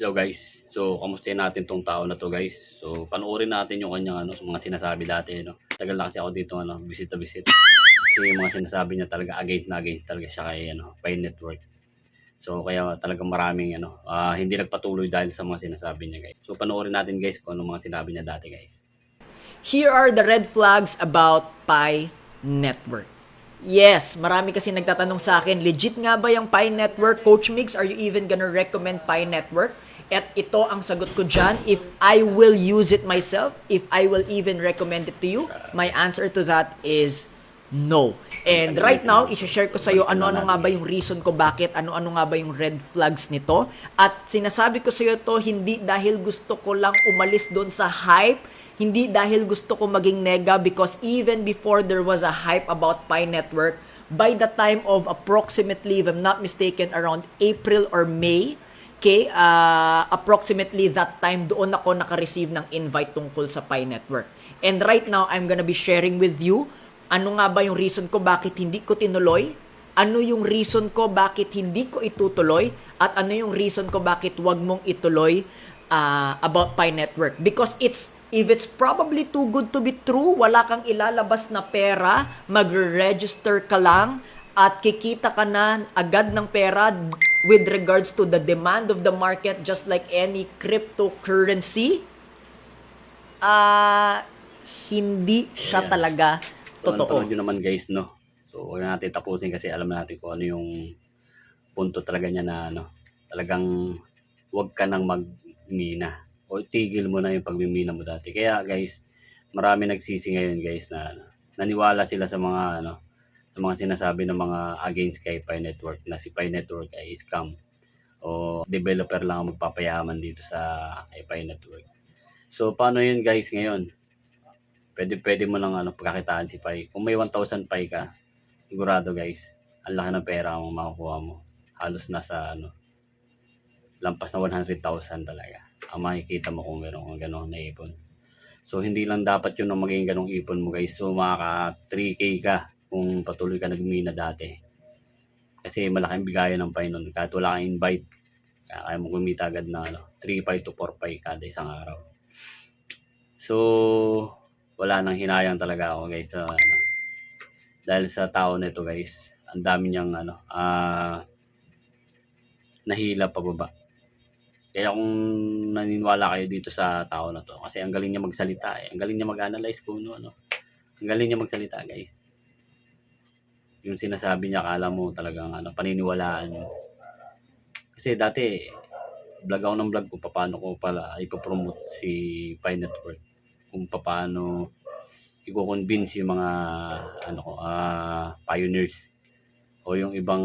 Hello guys. So, kamustahin natin tong tao na to guys. So, panoorin natin yung kanyang ano, mga sinasabi dati. No? Tagal na kasi ako dito ano, visit to visit. Kasi yung mga sinasabi niya talaga against na against talaga siya kay ano, Pine Network. So, kaya talagang maraming ano, ah, hindi nagpatuloy dahil sa mga sinasabi niya guys. So, panoorin natin guys kung ano mga sinabi niya dati guys. Here are the red flags about Pi Network. Yes, marami kasi nagtatanong sa akin, legit nga ba yung Pi Network? Coach Mix, are you even gonna recommend Pi Network? At ito ang sagot ko dyan, if I will use it myself, if I will even recommend it to you, my answer to that is no. And right now, isi-share ko sa iyo ano-ano nga ba yung reason ko bakit, ano-ano nga ba yung red flags nito. At sinasabi ko sa iyo to hindi dahil gusto ko lang umalis doon sa hype, hindi dahil gusto ko maging nega because even before there was a hype about Pi Network, by the time of approximately, if I'm not mistaken, around April or May, okay, uh, approximately that time doon ako naka-receive ng invite tungkol sa Pi Network. And right now, I'm gonna be sharing with you ano nga ba yung reason ko bakit hindi ko tinuloy, ano yung reason ko bakit hindi ko itutuloy, at ano yung reason ko bakit wag mong ituloy uh, about Pi Network. Because it's if it's probably too good to be true, wala kang ilalabas na pera, magre-register ka lang, at kikita ka na agad ng pera with regards to the demand of the market just like any cryptocurrency, ah hindi siya Ayan. talaga So, totoo. nyo naman guys, no? So, huwag na natin tapusin kasi alam natin kung ano yung punto talaga niya na ano, talagang huwag ka nang magmina o tigil mo na yung pagmimina mo dati. Kaya guys, marami nagsisi ngayon guys na ano, naniwala sila sa mga ano, sa mga sinasabi ng mga against kay Pi Network na si Pi Network ay scam o developer lang ang magpapayaman dito sa Pi Network. So paano yun guys ngayon? Pwede pwede mo lang ano pagkakitaan si Pi. Kung may 1,000 Pi ka, sigurado guys, ang laki ng pera ang makukuha mo. Halos nasa ano lampas na 100,000 talaga. Ang makikita mo kung meron kang ganong naipon. So hindi lang dapat yun ang maging ganong ipon mo guys. So makaka 3K ka kung patuloy ka nagmina dati. Kasi malaking bigayan ng Pi nun. Kahit wala kang invite, kaya kaya mo kumita agad na ano, 3.5 to 4.5 kada isang araw. So, wala nang hinayang talaga ako guys sa ano. Dahil sa tao nito guys, ang dami niyang ano, ah nahila pababa. Kaya kung naniniwala kayo dito sa tao na to, kasi ang galing niya magsalita eh. Ang galing niya mag-analyze kung ano, ano. Ang galing niya magsalita guys. Yung sinasabi niya, akala mo talagang ano, paniniwalaan mo. Kasi dati, vlog ako ng vlog ko, paano ko pala ipopromote si Pi Network. Kung paano i-convince yung mga ano ko, ah pioneers o yung ibang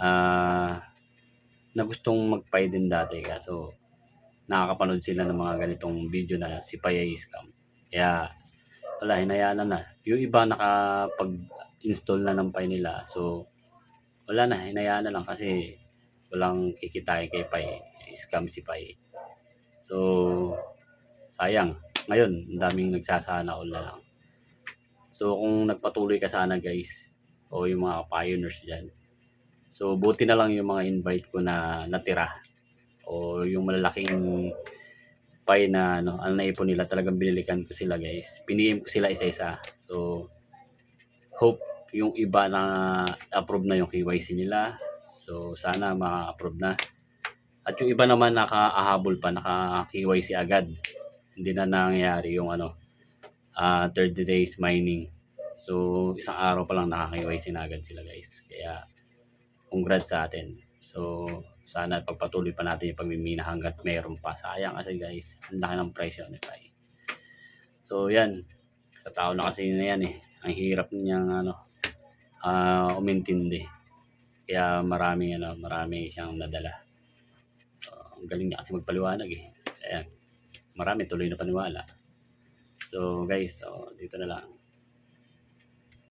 ah na gustong mag-Pi din dati kaso nakakapanood sila ng mga ganitong video na si Pi ay scam. Kaya wala, hinayaan na. Yung iba nakapag-install na ng Pi nila. So, wala na, hinayaan na lang kasi walang kikitain kay Pi. Scam si Pi. So, sayang. Ngayon, ang daming nagsasana all na lang. So, kung nagpatuloy ka sana guys, o yung mga pioneers dyan, so buti na lang yung mga invite ko na natira o yung malalaking pie na ano, ang naipon nila talagang binilikan ko sila guys. Piniem ko sila isa-isa. So, hope yung iba na approve na yung KYC nila. So, sana ma-approve na. At yung iba naman naka-ahabol pa, naka-KYC agad. Hindi na nangyayari yung ano, ah 30 days mining. So, isang araw pa lang naka-KYC na agad sila guys. Kaya, congrats sa atin. So, sana pagpatuloy pa natin yung pagmimina hanggat mayroon pa. Sayang kasi guys, ang laki ng presyo ni Pai. So, yan. Sa tao na kasi na yan eh. Ang hirap niyang ano, ah umintindi. Kaya marami ano, marami siyang nadala. So, ang galing niya kasi magpaliwanag eh. Ayan. Marami tuloy na paniwala. So guys, so, dito na lang.